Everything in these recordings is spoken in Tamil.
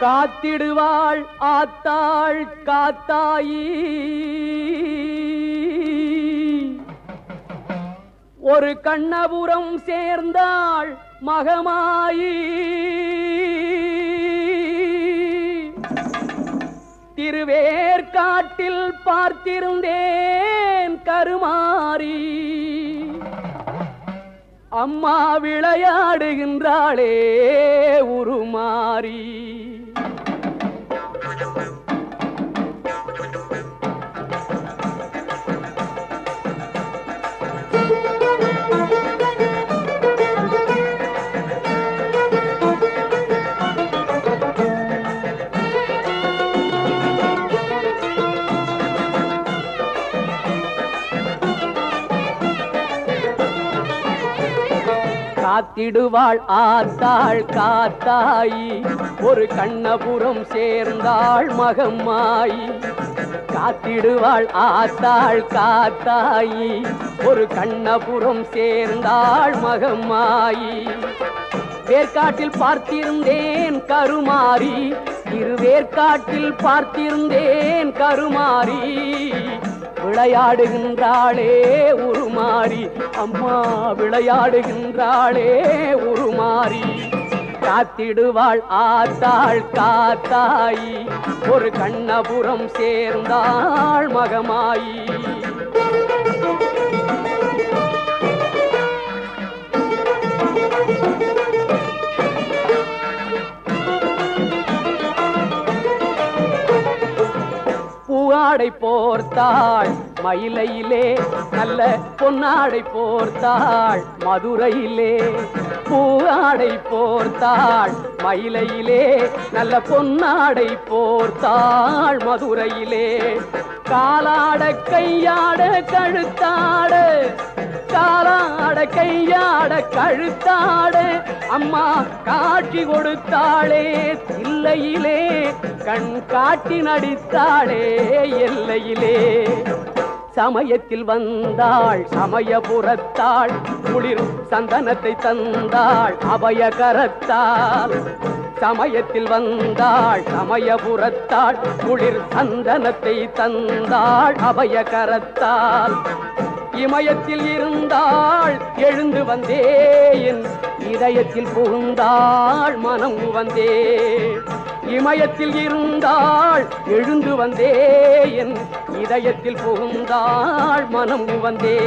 காத்திடுவாள் ஆத்தாள் காத்தாயி. ஒரு கண்ணபுரம் சேர்ந்தாள் மகமாயி. திருவேற்காட்டில் பார்த்திருந்தேன் கருமாறி. அம்மா விளையாடுகின்றாளே உருமாறி. காத்திடுவாள் ஆத்தாள் காத்தாயி. ஒரு கண்ணபுரம் சேர்ந்தாள் மகம்மாயி. காத்திடுவாள் ஆத்தாள் காத்தாயி. ஒரு கண்ணபுரம் சேர்ந்தாள் மகம்மாயி. வேர்காட்டில் பார்த்திருந்தேன் கருமாறி. இருவேற்காட்டில் பார்த்திருந்தேன் கருமாறி. விளையாடுகின்றாளே உருமாறி. அம்மா விளையாடுகின்றாளே உருமாறி. காத்திடுவாள் ஆத்தாள் காத்தாயி. ஒரு கண்ணபுரம் சேர்ந்தாள் மகமாயி. thank you பொன்னாடை போர்த்தாள். மயிலையிலே நல்ல பொன்னாடை போர்த்தாள். மதுரையிலே பூவாடை போர்த்தாள். மயிலையிலே நல்ல பொன்னாடை போர்த்தாள். மதுரையிலே காலாட கையாட கழுத்தாட. காலாட கையாட கழுத்தாட. அம்மா காட்சி கொடுத்தாளே இல்லையிலே கண் காட்டி நடித்தாளே எல்லையிலே. சமயத்தில் வந்தாள் சமயபுரத்தாள் குளிர் சந்தனத்தை தந்தாள் அபயகரத்தாள் சமயத்தில் வந்தாள் சமயபுரத்தாள் குளிர் சந்தனத்தை தந்தாள் அபயகரத்தாள் இமயத்தில் இருந்தாள் எழுந்து வந்தேன். இதயத்தில் புகுந்தாள் மனம் வந்தே இமயத்தில் இருந்தாள் எழுந்து வந்தேன். இதயத்தில் புகுந்தாள் மனம் வந்தே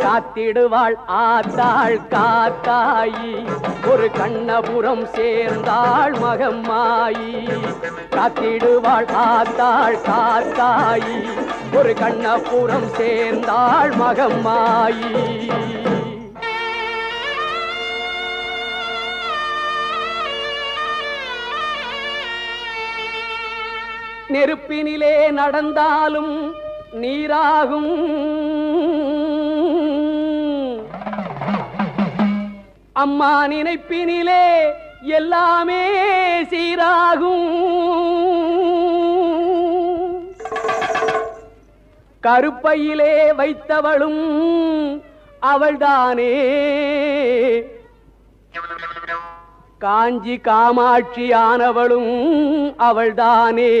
காத்திடுவாள் ஆத்தாள் காத்தாயி. ஒரு கண்ணபுரம் சேர்ந்தாள் மகம்மாயி. காத்திடுவாள் ஆத்தாள் காத்தாயி. ஒரு கண்ணபுரம் சேர்ந்தாள் மகம்மாயி. நெருப்பினிலே நடந்தாலும் நீராகும். அம்மா நினைப்பினிலே எல்லாமே சீராகும். கருப்பையிலே வைத்தவளும் அவள்தானே. காஞ்சி காமாட்சி ஆனவளும் அவள்தானே.